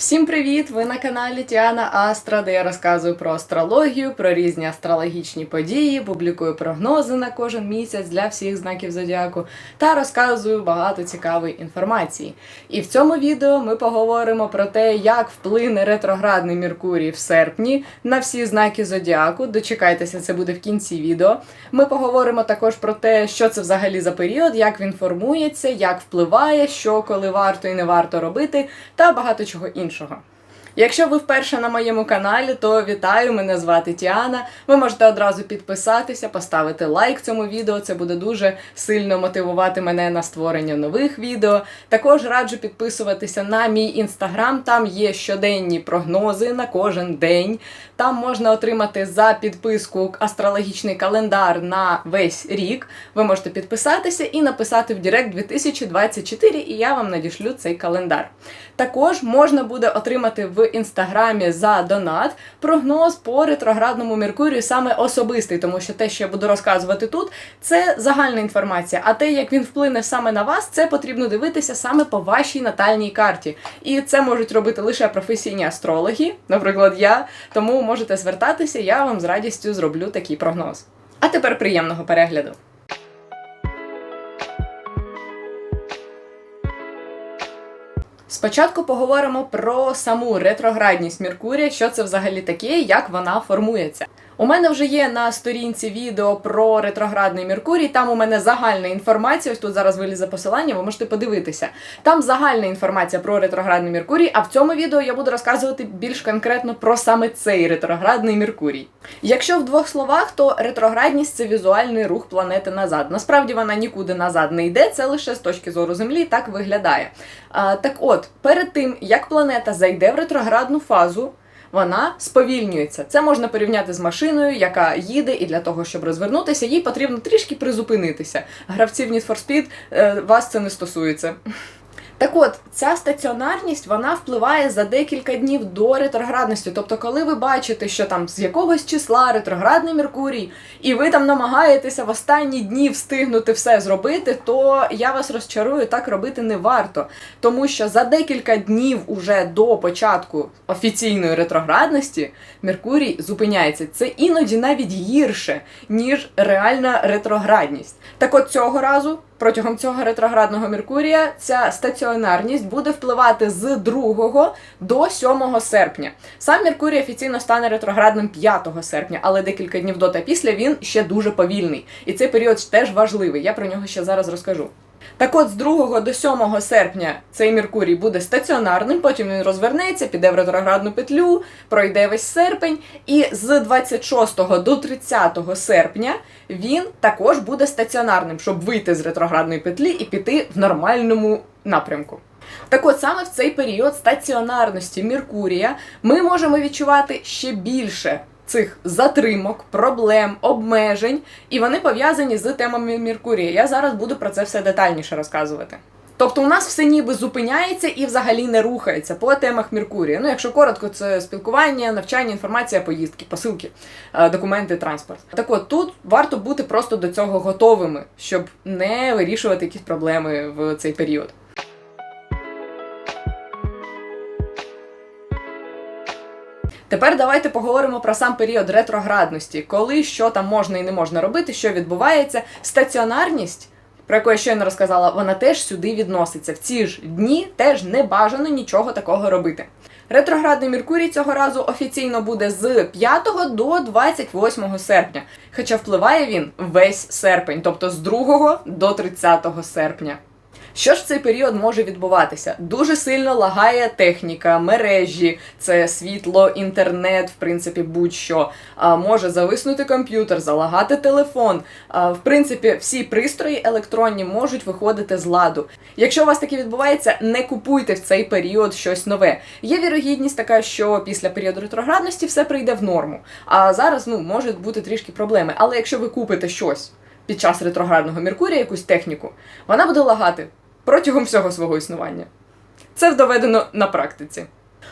Всім привіт! Ви на каналі Тіана Астра, де я розказую про астрологію, про різні астрологічні події, публікую прогнози на кожен місяць для всіх знаків зодіаку та розказую багато цікавої інформації. І в цьому відео ми поговоримо про те, як вплине ретроградний Меркурій в серпні на всі знаки зодіаку. Дочекайтеся, це буде в кінці відео. Ми поговоримо також про те, що це взагалі за період, як він формується, як впливає, що коли варто і не варто робити, та багато чого іншого. 吃好 Якщо ви вперше на моєму каналі, то вітаю, мене звати Тіана. Ви можете одразу підписатися, поставити лайк цьому відео. Це буде дуже сильно мотивувати мене на створення нових відео. Також раджу підписуватися на мій інстаграм. Там є щоденні прогнози на кожен день. Там можна отримати за підписку астрологічний календар на весь рік. Ви можете підписатися і написати в Директ 2024, і я вам надішлю цей календар. Також можна буде отримати в інстаграмі за донат прогноз по ретроградному Меркурію саме особистий, тому що те, що я буду розказувати тут, це загальна інформація. А те, як він вплине саме на вас, це потрібно дивитися саме по вашій натальній карті. І це можуть робити лише професійні астрологи, наприклад, я. Тому можете звертатися, я вам з радістю зроблю такий прогноз. А тепер приємного перегляду. Спочатку поговоримо про саму ретроградність Меркурія, що це взагалі таке, як вона формується. У мене вже є на сторінці відео про ретроградний Меркурій. Там у мене загальна інформація. Ось тут зараз вилізе посилання, ви можете подивитися. Там загальна інформація про ретроградний Меркурій, а в цьому відео я буду розказувати більш конкретно про саме цей ретроградний Меркурій. Якщо в двох словах, то ретроградність це візуальний рух планети назад. Насправді вона нікуди назад не йде, це лише з точки зору Землі так виглядає. А, так от, перед тим як планета зайде в ретроградну фазу. Вона сповільнюється. Це можна порівняти з машиною, яка їде, і для того, щоб розвернутися, їй потрібно трішки призупинитися. Гравців Need for Speed е, вас це не стосується. Так от, ця стаціонарність вона впливає за декілька днів до ретроградності. Тобто, коли ви бачите, що там з якогось числа ретроградний Меркурій, і ви там намагаєтеся в останні дні встигнути все зробити, то я вас розчарую, так робити не варто. Тому що за декілька днів уже до початку офіційної ретроградності Меркурій зупиняється. Це іноді навіть гірше, ніж реальна ретроградність. Так от цього разу. Протягом цього ретроградного Меркурія ця стаціонарність буде впливати з 2 до 7 серпня. Сам Меркурій офіційно стане ретроградним 5 серпня, але декілька днів до та після він ще дуже повільний. І цей період теж важливий. Я про нього ще зараз розкажу. Так от з 2 до 7 серпня цей Меркурій буде стаціонарним, потім він розвернеться, піде в ретроградну петлю, пройде весь серпень, і з 26 до 30 серпня він також буде стаціонарним, щоб вийти з ретроградної петлі і піти в нормальному напрямку. Так от саме в цей період стаціонарності Меркурія ми можемо відчувати ще більше цих затримок, проблем, обмежень, і вони пов'язані з темами Меркурія. Я зараз буду про це все детальніше розказувати. Тобто у нас все ніби зупиняється і взагалі не рухається по темах Меркурія. Ну, якщо коротко, це спілкування, навчання, інформація, поїздки, посилки, е, документи, транспорт. Так от тут варто бути просто до цього готовими, щоб не вирішувати якісь проблеми в цей період. Тепер давайте поговоримо про сам період ретроградності, коли що там можна і не можна робити, що відбувається. Стаціонарність, про яку я щойно розказала, вона теж сюди відноситься. В ці ж дні теж не бажано нічого такого робити. Ретроградний Меркурій цього разу офіційно буде з 5 до 28 серпня, хоча впливає він весь серпень, тобто з 2 до 30 серпня. Що ж в цей період може відбуватися? Дуже сильно лагає техніка, мережі, це світло, інтернет, в принципі, будь-що. А, може зависнути комп'ютер, залагати телефон. А, в принципі, всі пристрої електронні можуть виходити з ладу. Якщо у вас таке відбувається, не купуйте в цей період щось нове. Є вірогідність така, що після періоду ретроградності все прийде в норму. А зараз ну можуть бути трішки проблеми. Але якщо ви купите щось під час ретроградного Меркурія, якусь техніку, вона буде лагати протягом всього свого існування. Це доведено на практиці.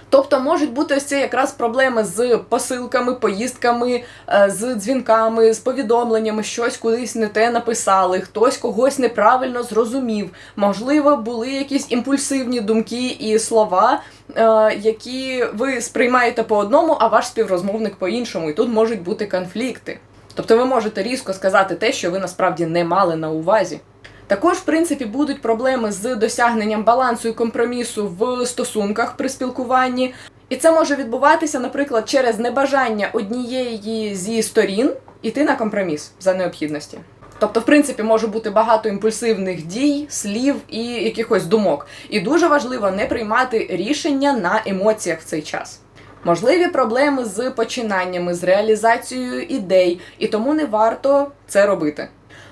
Тобто можуть бути ось ці якраз проблеми з посилками, поїздками, е, з дзвінками, з повідомленнями, щось кудись не те написали, хтось когось неправильно зрозумів. Можливо, були якісь імпульсивні думки і слова, е, які ви сприймаєте по одному, а ваш співрозмовник по іншому. І тут можуть бути конфлікти. Тобто ви можете різко сказати те, що ви насправді не мали на увазі. Також, в принципі, будуть проблеми з досягненням балансу і компромісу в стосунках при спілкуванні. І це може відбуватися, наприклад, через небажання однієї зі сторін іти на компроміс за необхідності. Тобто, в принципі, може бути багато імпульсивних дій, слів і якихось думок. І дуже важливо не приймати рішення на емоціях в цей час. Можливі проблеми з починаннями, з реалізацією ідей, і тому не варто це робити.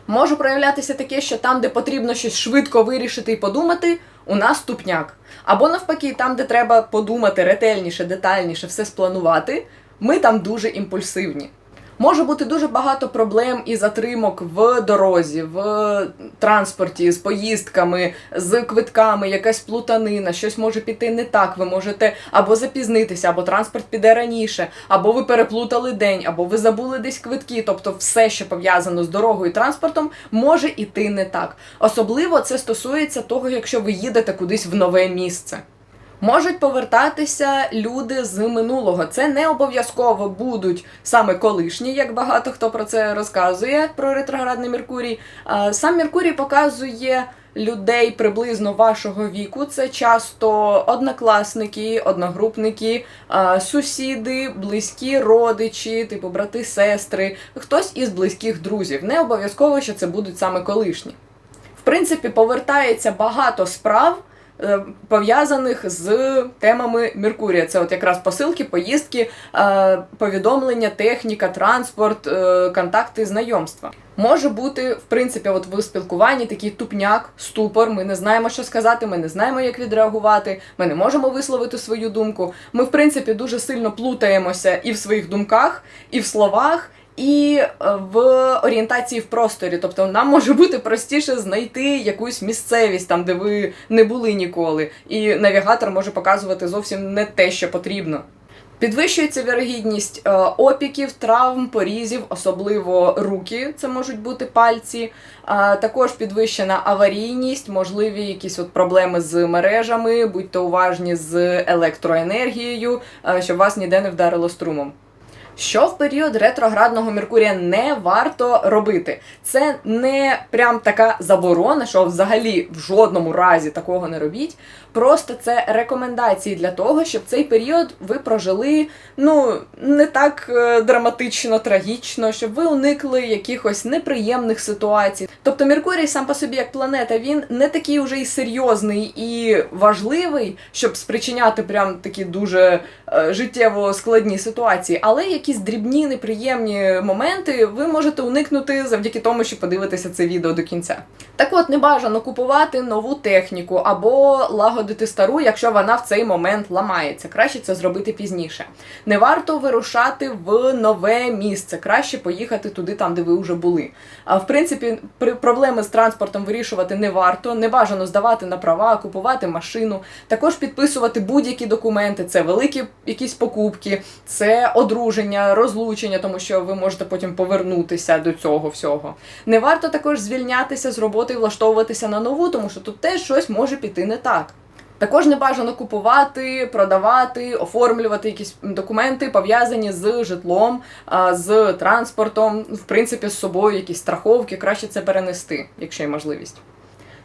Може проявлятися таке, що там, де потрібно щось швидко вирішити і подумати, у нас тупняк. Або навпаки, там, де треба подумати ретельніше, детальніше, все спланувати, ми там дуже імпульсивні. Може бути дуже багато проблем і затримок в дорозі, в транспорті, з поїздками, з квитками, якась плутанина, щось може піти не так. Ви можете або запізнитися, або транспорт піде раніше, або ви переплутали день, або ви забули десь квитки. Тобто, все, що пов'язано з дорогою і транспортом, може іти не так. Особливо це стосується того, якщо ви їдете кудись в нове місце. Можуть повертатися люди з минулого. Це не обов'язково будуть саме колишні, як багато хто про це розказує про ретроградний Меркурій. Сам Меркурій показує людей приблизно вашого віку. Це часто однокласники, одногрупники, сусіди, близькі родичі, типу брати, сестри, хтось із близьких друзів. Не обов'язково, що це будуть саме колишні. В принципі, повертається багато справ. Е, Пов'язаних з темами Меркурія. Це от якраз посилки, поїздки, е, повідомлення, техніка, транспорт, е, контакти, знайомства. Може бути, в принципі, от в спілкуванні такий тупняк, ступор. Ми не знаємо, що сказати, ми не знаємо, як відреагувати, ми не можемо висловити свою думку. Ми, в принципі, дуже сильно плутаємося і в своїх думках, і в словах. І е, в орієнтації в просторі, тобто нам може бути простіше знайти якусь місцевість там, де ви не були ніколи, і навігатор може показувати зовсім не те, що потрібно. Підвищується вірогідність е, опіків, травм, порізів, особливо руки, це можуть бути пальці. Також підвищена аварійність, можливі якісь от проблеми з мережами, будьте уважні з електроенергією, е, щоб вас ніде не вдарило струмом. Що в період ретроградного Меркурія не варто робити? Це не прям така заборона, що взагалі в жодному разі такого не робіть. Просто це рекомендації для того, щоб цей період ви прожили ну не так е, драматично, трагічно, щоб ви уникли якихось неприємних ситуацій. Тобто Меркурій сам по собі як планета, він не такий уже і серйозний і важливий, щоб спричиняти прям такі дуже життєво складні ситуації, але якісь дрібні неприємні моменти ви можете уникнути завдяки тому, що подивитеся це відео до кінця. Так от не бажано купувати нову техніку або лагодити стару, якщо вона в цей момент ламається. Краще це зробити пізніше. Не варто вирушати в нове місце, краще поїхати туди, там де ви вже були. А в принципі, при проблеми з транспортом вирішувати не варто, не бажано здавати на права, купувати машину, також підписувати будь-які документи. Це великі якісь покупки, це одруження, розлучення, тому що ви можете потім повернутися до цього всього. Не варто також звільнятися з роботи і влаштовуватися на нову, тому що тут теж щось може піти не так. Також не бажано купувати, продавати, оформлювати якісь документи пов'язані з житлом, з транспортом, в принципі, з собою якісь страховки, краще це перенести, якщо є можливість.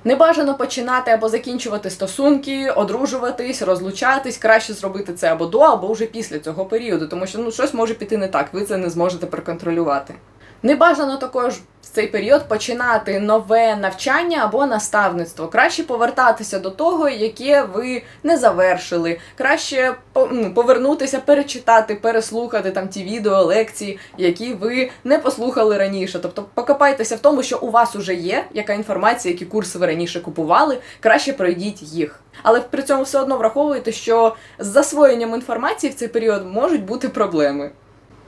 Не бажано починати або закінчувати стосунки, одружуватись, розлучатись. Краще зробити це або до, або вже після цього періоду, тому що ну щось може піти не так, ви це не зможете проконтролювати. Не бажано також в цей період починати нове навчання або наставництво. Краще повертатися до того, яке ви не завершили. Краще ну, повернутися, перечитати, переслухати там ті відео, лекції, які ви не послухали раніше. Тобто покопайтеся в тому, що у вас уже є, яка інформація, які курси ви раніше купували. Краще пройдіть їх. Але при цьому все одно враховуйте, що з засвоєнням інформації в цей період можуть бути проблеми.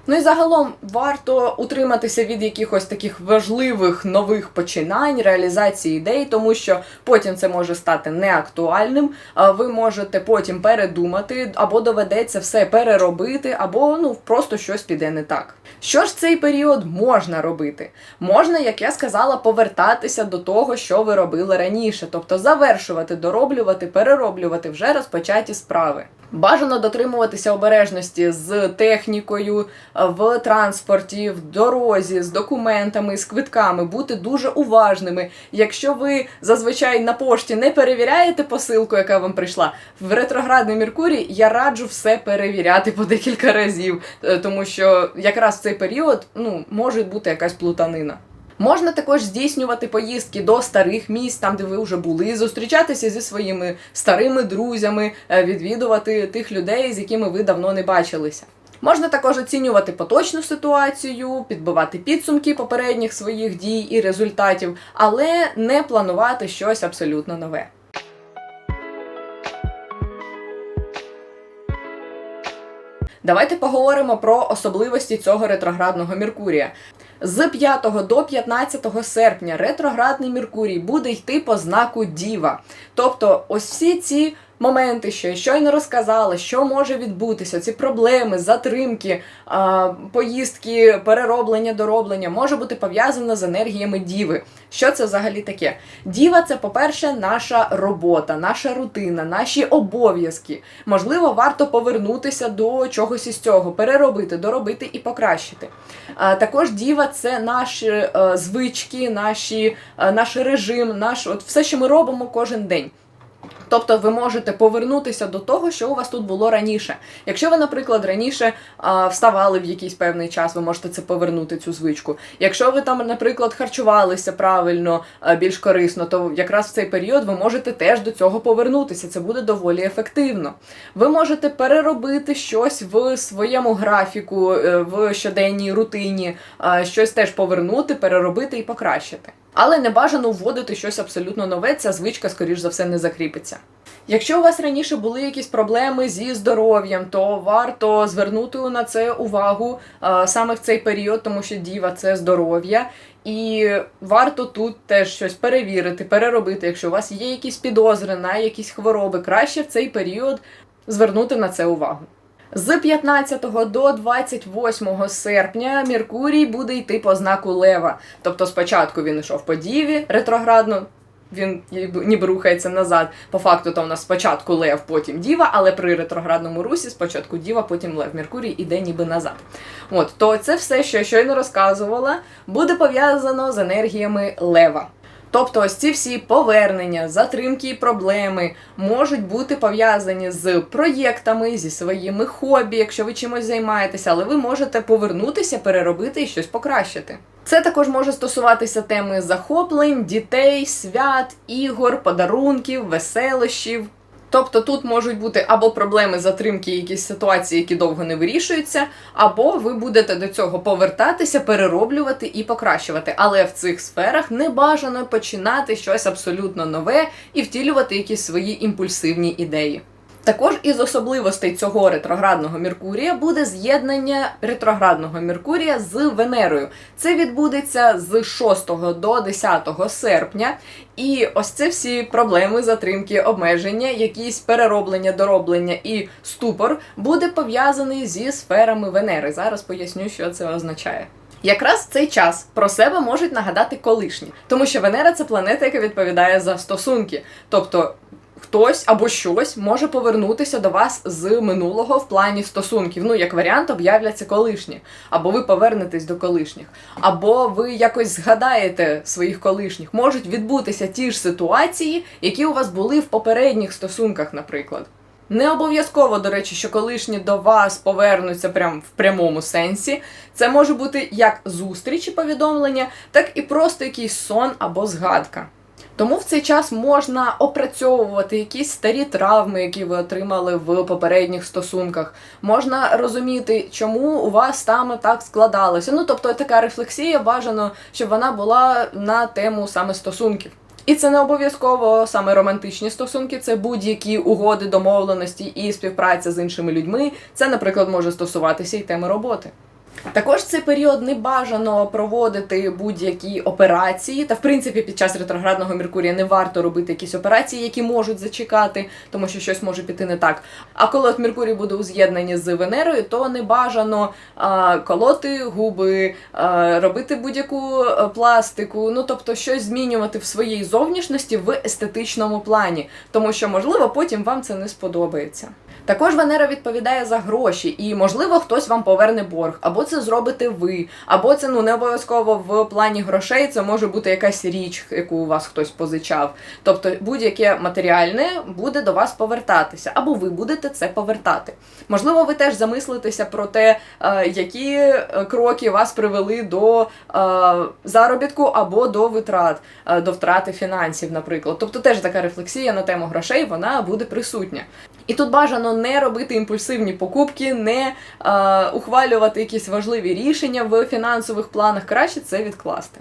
Ну і загалом варто утриматися від якихось таких важливих нових починань, реалізації ідей, тому що потім це може стати неактуальним. а Ви можете потім передумати, або доведеться все переробити, або ну просто щось піде не так. Що ж цей період можна робити? Можна, як я сказала, повертатися до того, що ви робили раніше, тобто завершувати, дороблювати, перероблювати вже розпочаті справи. Бажано дотримуватися обережності з технікою, в транспорті, в дорозі, з документами, з квитками, бути дуже уважними. Якщо ви зазвичай на пошті не перевіряєте посилку, яка вам прийшла, в ретроградний Меркурій я раджу все перевіряти по декілька разів, е, тому що якраз в цей період ну, може бути якась плутанина. Можна також здійснювати поїздки до старих місць, там де ви вже були, зустрічатися зі своїми старими друзями, е, відвідувати тих людей, з якими ви давно не бачилися. Можна також оцінювати поточну ситуацію, підбивати підсумки попередніх своїх дій і результатів, але не планувати щось абсолютно нове. Давайте поговоримо про особливості цього ретроградного Меркурія. З 5 до 15 серпня ретроградний Меркурій буде йти по знаку Діва. Тобто, ось всі ці моменти, що я щойно розказала, що може відбутися, ці проблеми, затримки, поїздки, перероблення, дороблення, може бути пов'язано з енергіями Діви. Що це взагалі таке? Діва це, по-перше, наша робота, наша рутина, наші обов'язки. Можливо, варто повернутися до чогось із цього, переробити, доробити і покращити. А, Також діва це наші е, звички, наші, е, наш режим, наш от все, що ми робимо кожен день. Тобто ви можете повернутися до того, що у вас тут було раніше. Якщо ви, наприклад, раніше а, вставали в якийсь певний час, ви можете це повернути, цю звичку. Якщо ви там, наприклад, харчувалися правильно, а, більш корисно, то якраз в цей період ви можете теж до цього повернутися. Це буде доволі ефективно. Ви можете переробити щось в своєму графіку, е, в щоденній рутині, а, щось теж повернути, переробити і покращити. Але не бажано вводити щось абсолютно нове, ця звичка, скоріш за все, не закріпиться. Якщо у вас раніше були якісь проблеми зі здоров'ям, то варто звернути на це увагу саме в цей період, тому що діва це здоров'я, і варто тут теж щось перевірити, переробити. Якщо у вас є якісь підозри на якісь хвороби, краще в цей період звернути на це увагу. З 15 до 28 серпня Меркурій буде йти по знаку Лева. Тобто спочатку він йшов по Діві ретроградно, він ніби рухається назад. По факту то у нас спочатку Лев, потім Діва, але при ретроградному русі спочатку Діва, потім Лев. Меркурій іде ніби назад. От, то це все, що я щойно розказувала, буде пов'язано з енергіями Лева. Тобто ось ці всі повернення, затримки і проблеми можуть бути пов'язані з проєктами, зі своїми хобі, якщо ви чимось займаєтеся, але ви можете повернутися, переробити і щось покращити. Це також може стосуватися теми захоплень, дітей, свят, ігор, подарунків, веселощів. Тобто тут можуть бути або проблеми затримки, якісь ситуації, які довго не вирішуються, або ви будете до цього повертатися, перероблювати і покращувати. Але в цих сферах не бажано починати щось абсолютно нове і втілювати якісь свої імпульсивні ідеї. Також із особливостей цього ретроградного Меркурія буде з'єднання ретроградного Меркурія з Венерою. Це відбудеться з 6 до 10 серпня. І ось це всі проблеми, затримки, обмеження, якісь перероблення, дороблення і ступор буде пов'язаний зі сферами Венери. Зараз поясню, що це означає. Якраз цей час про себе можуть нагадати колишні, тому що Венера це планета, яка відповідає за стосунки. Тобто хтось або щось може повернутися до вас з минулого в плані стосунків. Ну, як варіант, об'являться колишні, або ви повернетесь до колишніх, або ви якось згадаєте своїх колишніх. Можуть відбутися ті ж ситуації, які у вас були в попередніх стосунках, наприклад. Не обов'язково, до речі, що колишні до вас повернуться прям в прямому сенсі. Це може бути як зустріч і повідомлення, так і просто якийсь сон або згадка. Тому в цей час можна опрацьовувати якісь старі травми, які ви отримали в попередніх стосунках. Можна розуміти, чому у вас там так складалося. Ну тобто така рефлексія бажано, щоб вона була на тему саме стосунків. І це не обов'язково саме романтичні стосунки, це будь-які угоди, домовленості і співпраця з іншими людьми. Це, наприклад, може стосуватися і теми роботи. Також цей період не бажано проводити будь-які операції, та в принципі під час ретроградного Меркурія не варто робити якісь операції, які можуть зачекати, тому що щось може піти не так. А коли от Меркурій буде у з'єднанні з Венерою, то не бажано а, колоти губи, а, робити будь-яку е, пластику, ну тобто щось змінювати в своїй зовнішності в естетичному плані, тому що можливо потім вам це не сподобається. Також Венера відповідає за гроші, і можливо хтось вам поверне борг, або це зробите ви, або це ну не обов'язково в плані грошей. Це може бути якась річ, яку у вас хтось позичав. Тобто будь-яке матеріальне буде до вас повертатися, або ви будете це повертати. Можливо, ви теж замислитеся про те, е, які е, кроки вас привели до е, заробітку або до витрат, до втрати фінансів, наприклад. Тобто теж така рефлексія на тему грошей вона буде присутня. І тут бажано не робити імпульсивні покупки, не е, ухвалювати якісь важливі рішення в фінансових планах. Краще це відкласти.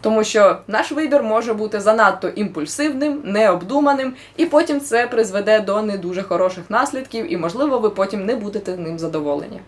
Тому що наш вибір може бути занадто імпульсивним, необдуманим, і потім це призведе до не дуже хороших наслідків, і, можливо, ви потім не будете ним задоволені.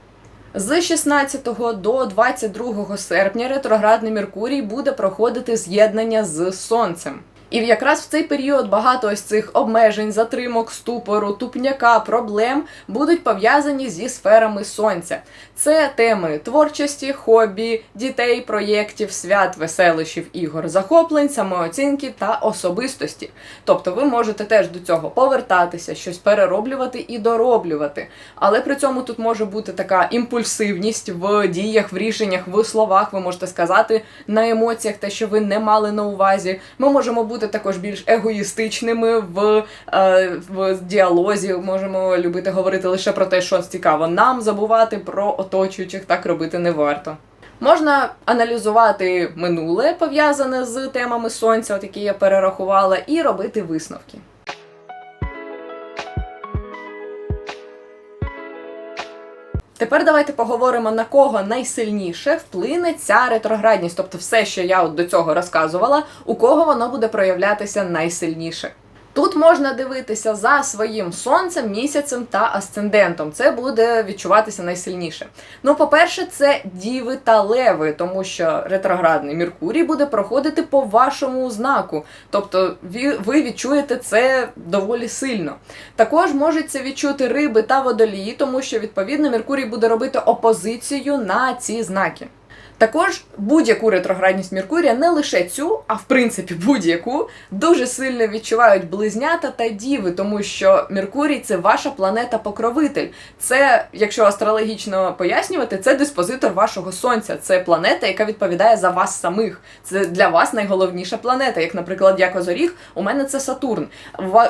З 16 до 22 серпня ретроградний Меркурій буде проходити з'єднання з Сонцем. І якраз в цей період багато ось цих обмежень, затримок, ступору, тупняка, проблем будуть пов'язані зі сферами сонця. Це теми творчості, хобі, дітей, проєктів, свят, веселищів, ігор, захоплень, самооцінки та особистості. Тобто ви можете теж до цього повертатися, щось перероблювати і дороблювати. Але при цьому тут може бути така імпульсивність в діях, в рішеннях, в словах. Ви можете сказати на емоціях те, що ви не мали на увазі. Ми можемо бути також більш егоїстичними в, е, в діалозі. Можемо любити говорити лише про те, що цікаво нам забувати про оточуючих, так робити не варто. Можна аналізувати минуле пов'язане з темами сонця, от які я перерахувала, і робити висновки. Тепер давайте поговоримо на кого найсильніше вплине ця ретроградність, тобто все, що я от до цього розказувала, у кого воно буде проявлятися найсильніше. Тут можна дивитися за своїм сонцем, місяцем та асцендентом. Це буде відчуватися найсильніше. Ну, по-перше, це діви та леви, тому що ретроградний Меркурій буде проходити по вашому знаку. Тобто ви відчуєте це доволі сильно. Також можуть відчути риби та водолії, тому що відповідно Меркурій буде робити опозицію на ці знаки. Також будь-яку ретроградність Меркурія, не лише цю, а в принципі будь-яку, дуже сильно відчувають близнята та діви, тому що Меркурій це ваша планета-покровитель. Це, якщо астрологічно пояснювати, це диспозитор вашого сонця. Це планета, яка відповідає за вас самих. Це для вас найголовніша планета. Як, наприклад, я Козоріг, у мене це Сатурн.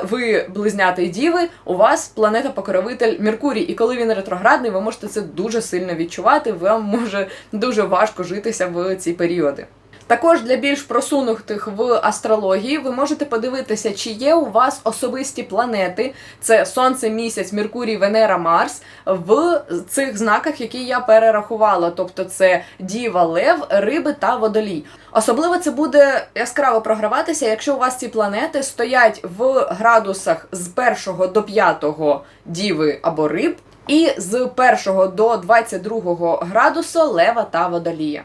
Ви близнята і діви, у вас планета-покровитель Меркурій. І коли він ретроградний, ви можете це дуже сильно відчувати. Вам може дуже важко житися в ці періоди. Також для більш просунутих в астрології ви можете подивитися, чи є у вас особисті планети: це Сонце, місяць, Меркурій, Венера, Марс в цих знаках, які я перерахувала. Тобто це Діва, Лев, Риби та Водолій. Особливо це буде яскраво програватися, якщо у вас ці планети стоять в градусах з 1 до 5 Діви або Риб. І з 1 до 22 градусу лева та водолія.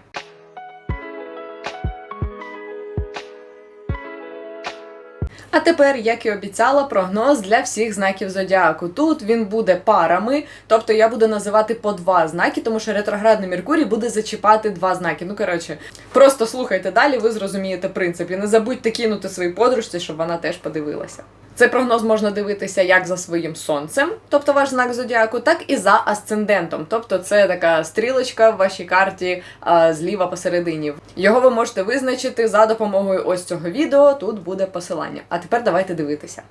А тепер, як і обіцяла, прогноз для всіх знаків зодіаку. Тут він буде парами, тобто я буду називати по два знаки, тому що ретроградний Меркурій буде зачіпати два знаки. Ну коротше, просто слухайте далі, ви зрозумієте принцип. І не забудьте кинути своїй подружці, щоб вона теж подивилася. Цей прогноз можна дивитися як за своїм сонцем, тобто ваш знак зодіаку, так і за асцендентом. Тобто це така стрілочка в вашій карті а, зліва посередині. Його ви можете визначити за допомогою ось цього відео. Тут буде посилання. А тепер давайте дивитися.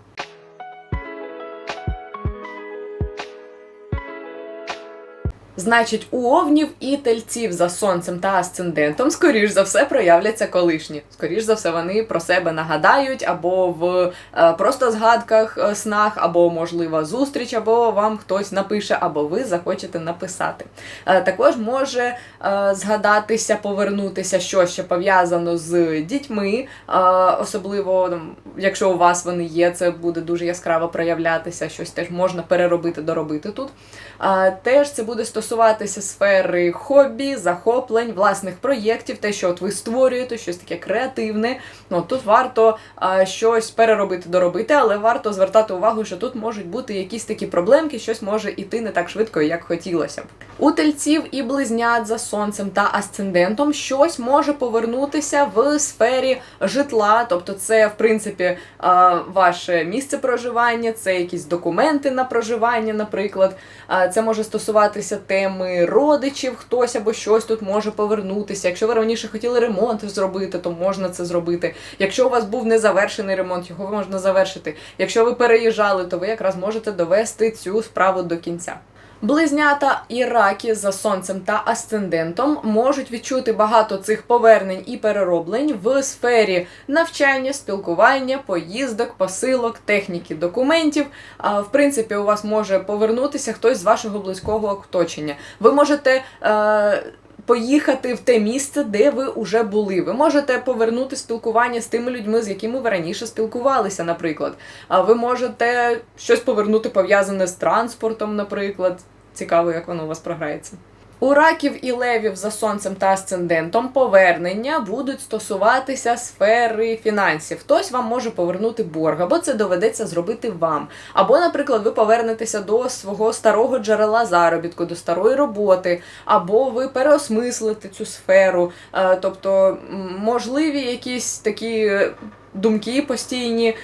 Значить, у овнів і тельців за сонцем та асцендентом, скоріш за все, проявляться колишні. Скоріш за все, вони про себе нагадають, або в е, просто згадках, е, снах, або, можливо, зустріч, або вам хтось напише, або ви захочете написати. Е, також може згадатися, повернутися що пов'язано з дітьми, особливо, якщо у вас вони є, це буде дуже яскраво проявлятися, щось теж можна переробити, доробити тут. Е, теж це буде стосуватися сфери хобі, захоплень, власних проєктів, те, що от ви створюєте, щось таке креативне. Ну тут варто а, щось переробити, доробити, але варто звертати увагу, що тут можуть бути якісь такі проблемки, щось може іти не так швидко, як хотілося б. У тельців і близнят за сонцем та асцендентом щось може повернутися в сфері житла, тобто це, в принципі, а, ваше місце проживання, це якісь документи на проживання, наприклад. Це може стосуватися теми родичів, хтось або щось тут може повернутися. Якщо ви раніше хотіли ремонт зробити, то можна це зробити. Якщо у вас був незавершений ремонт, його можна завершити. Якщо ви переїжджали, то ви якраз можете довести цю справу до кінця. Близнята і раки за сонцем та асцендентом можуть відчути багато цих повернень і перероблень в сфері навчання, спілкування, поїздок, посилок, техніки, документів. А в принципі, у вас може повернутися хтось з вашого близького оточення. Ви можете. Е- Поїхати в те місце, де ви вже були. Ви можете повернути спілкування з тими людьми, з якими ви раніше спілкувалися, наприклад. А ви можете щось повернути пов'язане з транспортом, наприклад. Цікаво, як воно у вас програється. У раків і левів за сонцем та асцендентом повернення будуть стосуватися сфери фінансів. Хтось вам може повернути борг, або це доведеться зробити вам. Або, наприклад, ви повернетеся до свого старого джерела заробітку, до старої роботи, або ви переосмислите цю сферу. Е, Тобто, можливі якісь такі думки постійні,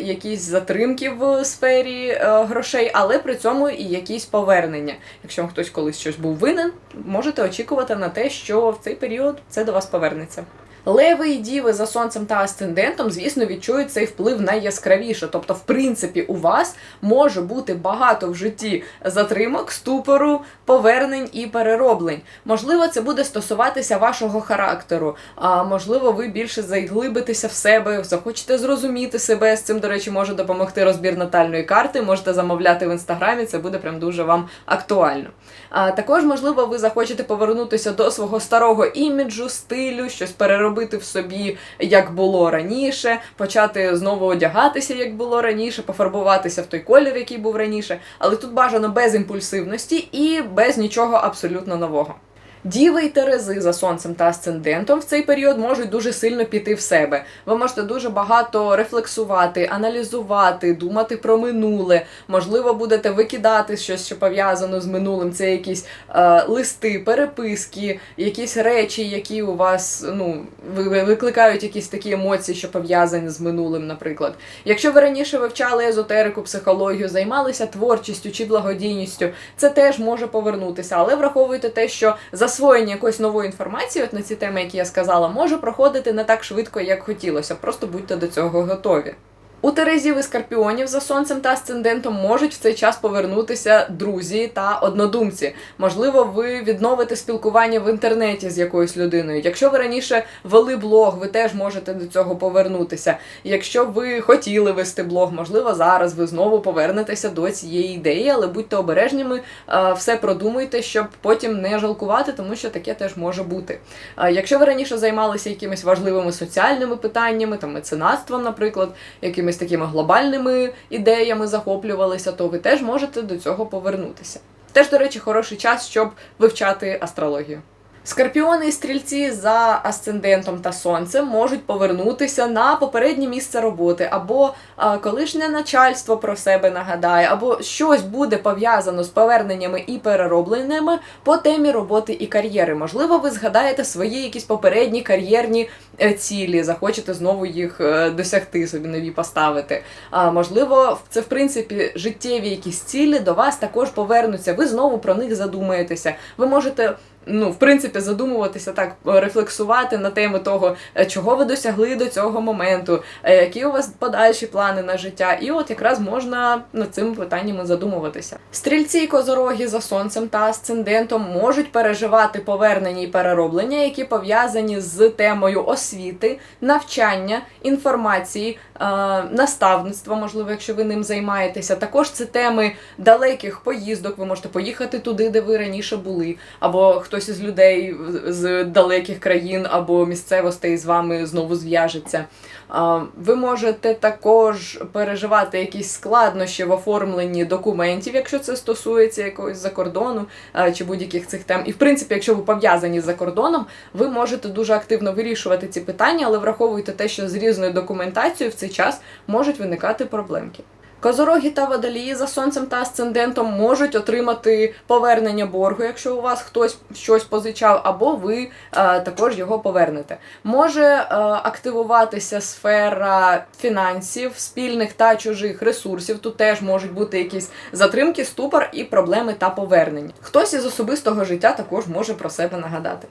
якісь затримки в сфері е, грошей, але при цьому і якісь повернення. Якщо хтось колись щось був винен, можете очікувати на те, що в цей період це до вас повернеться. Леви і діви за сонцем та асцендентом, звісно, відчують цей вплив найяскравіше. Тобто, в принципі, у вас може бути багато в житті затримок, ступору, повернень і перероблень. Можливо, це буде стосуватися вашого характеру. А можливо, ви більше заглибитеся в себе, захочете зрозуміти себе. З цим, до речі, може допомогти розбір натальної карти. Можете замовляти в інстаграмі, це буде прям дуже вам актуально. А також, можливо, ви захочете повернутися до свого старого іміджу, стилю, щось переробити в собі, як було раніше, почати знову одягатися, як було раніше, пофарбуватися в той колір, який був раніше. Але тут бажано без імпульсивності і без нічого абсолютно нового. Діви й Терези за сонцем та асцендентом в цей період можуть дуже сильно піти в себе. Ви можете дуже багато рефлексувати, аналізувати, думати про минуле. Можливо, будете викидати щось, що пов'язано з минулим. Це якісь е, листи, переписки, якісь речі, які у вас ну ви- ви- викликають якісь такі емоції, що пов'язані з минулим, наприклад. Якщо ви раніше вивчали езотерику, психологію, займалися творчістю чи благодійністю, це теж може повернутися, але враховуйте те, що засвоєння якоїсь нової інформації, от на ці теми, які я сказала, може проходити не так швидко, як хотілося. Просто будьте до цього готові. У Терезів і Скорпіонів за сонцем та асцендентом можуть в цей час повернутися друзі та однодумці. Можливо, ви відновите спілкування в інтернеті з якоюсь людиною. Якщо ви раніше вели блог, ви теж можете до цього повернутися. Якщо ви хотіли вести блог, можливо, зараз ви знову повернетеся до цієї ідеї, але будьте обережними, е, все продумуйте, щоб потім не жалкувати, тому що таке теж може бути. Якщо ви раніше займалися якимись важливими соціальними питаннями, там меценатством, наприклад, якимись такими глобальними ідеями захоплювалися, то ви теж можете до цього повернутися. Теж, до речі, хороший час, щоб вивчати астрологію. Скорпіони і стрільці за асцендентом та сонцем можуть повернутися на попереднє місце роботи, або колишнє начальство про себе нагадає, або щось буде пов'язано з поверненнями і переробленнями по темі роботи і кар'єри. Можливо, ви згадаєте свої якісь попередні кар'єрні е, цілі, захочете знову їх е, досягти, собі нові поставити. А можливо, це в принципі життєві якісь цілі до вас також повернуться. Ви знову про них задумаєтеся. Ви можете ну, в принципі, задумуватися так, рефлексувати на тему того, е, чого ви досягли до цього моменту, е, які у вас подальші плани на життя. І от якраз можна над цими питаннями задумуватися. Стрільці і козороги за сонцем та асцендентом можуть переживати повернення і перероблення, які пов'язані з темою освіти, навчання, інформації, е, наставництва, можливо, якщо ви ним займаєтеся. Також це теми далеких поїздок. Ви можете поїхати туди, де ви раніше були, або хтось хтось із людей з далеких країн або місцевостей з вами знову зв'яжеться. Ви можете також переживати якісь складнощі в оформленні документів, якщо це стосується якогось закордону чи будь-яких цих тем. І в принципі, якщо ви пов'язані з закордоном, ви можете дуже активно вирішувати ці питання, але враховуйте те, що з різною документацією в цей час можуть виникати проблемки. Козороги та водолії за сонцем та асцендентом можуть отримати повернення боргу, якщо у вас хтось щось позичав, або ви е, також його повернете. Може е, активуватися сфера фінансів, спільних та чужих ресурсів. Тут теж можуть бути якісь затримки, ступор і проблеми та повернення. Хтось із особистого життя також може про себе нагадати.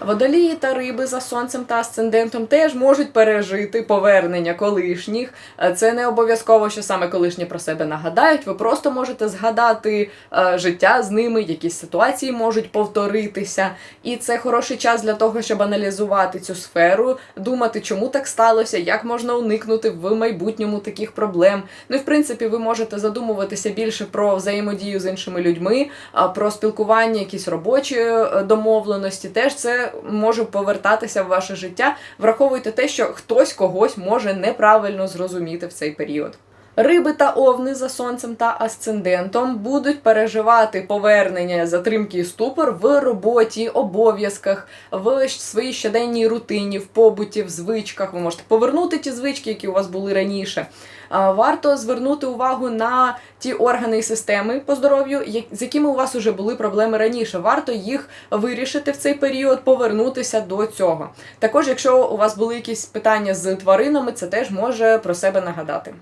Водолії та риби за сонцем та асцендентом теж можуть пережити повернення колишніх. Е, Це не обов'язково, що саме колишні про себе нагадають. Ви просто можете згадати е, життя з ними, якісь ситуації можуть повторитися. І це хороший час для того, щоб аналізувати цю сферу, думати, чому так сталося, як можна уникнути в майбутньому таких проблем. Ну і в принципі, ви можете задумуватися більше про взаємодію з іншими людьми, про спілкування, якісь робочі е, домовленості. Теж це може повертатися в ваше життя. Враховуйте те, що хтось когось може неправильно зрозуміти в цей період. Риби та овни за сонцем та асцендентом будуть переживати повернення затримки і ступор в роботі, обов'язках, в своїй щоденній рутині, в побуті, в звичках. Ви можете повернути ті звички, які у вас були раніше. Варто звернути увагу на ті органи і системи по здоров'ю, з якими у вас вже були проблеми раніше. Варто їх вирішити в цей період, повернутися до цього. Також, якщо у вас були якісь питання з тваринами, це теж може про себе нагадати.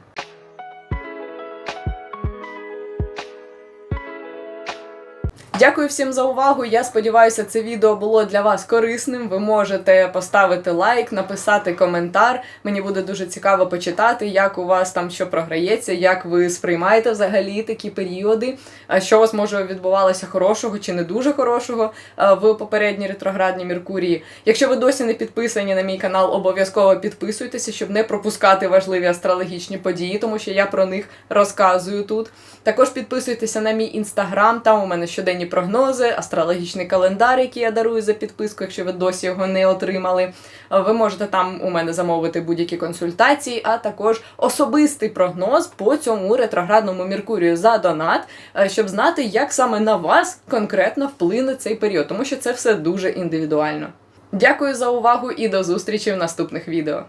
Дякую всім за увагу. Я сподіваюся, це відео було для вас корисним. Ви можете поставити лайк, написати коментар. Мені буде дуже цікаво почитати, як у вас там що програється, як ви сприймаєте взагалі такі періоди, що у вас може відбувалося хорошого чи не дуже хорошого в попередній ретроградній Меркурії. Якщо ви досі не підписані на мій канал, обов'язково підписуйтеся, щоб не пропускати важливі астрологічні події, тому що я про них розказую тут. Також підписуйтеся на мій інстаграм, там у мене щоденні прогнози, астрологічний календар, який я дарую за підписку, якщо ви досі його не отримали. Е, Ви можете там у мене замовити будь-які консультації, а також особистий прогноз по цьому ретроградному Меркурію за донат, е, щоб знати, як саме на вас конкретно вплине цей період, тому що це все дуже індивідуально. Дякую за увагу і до зустрічі в наступних відео.